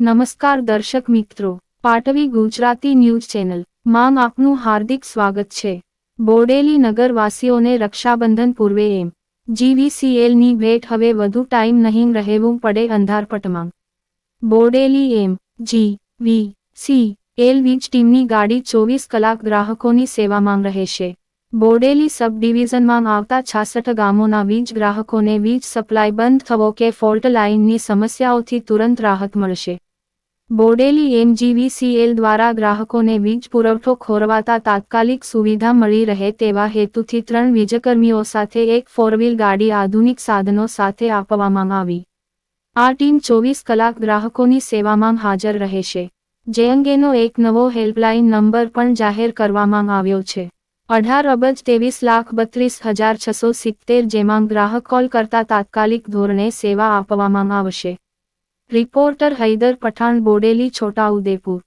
નમસ્કાર દર્શક મિત્રો, પાટવી ગુજરાતી ન્યૂઝ ચેનલ. માં આપનું હાર્દિક સ્વાગત છે. બોડેલી નગરવાસીઓને રક્ષાબંધન પૂર્વે એમ. જીવીસીએલની ભેટ હવે વધુ ટાઈમ નહીં રહેવું પડે અંધારપટમાં. Bodeli M. G. V. C. L વીજ ટીમની ગાડી ચોવીસ કલાક ગ્રાહકોની સેવામાં રહેશે. બોડેલી સબ ડિવિઝનમાં આવતા છાસઠ ગામોના વીજ ગ્રાહકોને વીજ સપ્લાય બંધ થવો કે ફોલ્ટ લાઇનની સમસ્યાઓથી તુરંત રાહત મળશે. બોડેલી એમજીવીસીએલ દ્વારા ગ્રાહકોને વીજ પુરવઠો ખોરવાતા તાત્કાલિક સુવિધા મળી રહે તેવા હેતુથી ત્રણ વીજકર્મીઓ સાથે એક ફોરવ્હીલ ગાડી આધુનિક સાધનો સાથે આપવામાં આવી. આ ટીમ ચોવીસ કલાક ગ્રાહકોની સેવામાં હાજર રહેશે. જે અંગેનો એક નવો હેલ્પલાઇન નંબર પણ જાહેર કરવામાં આવ્યો છે. અઢાર અબજ ત્રેવીસ લાખ બત્રીસ હજાર છસો સિત્તેર જેમાં ગ્રાહક કોલ કરતા તાત્કાલિક ધોરણે સેવા આપવામાં આવશે. રિપોર્ટર હૈદર પઠાણ બોડેલી છોટા છોટાઉદેપુર.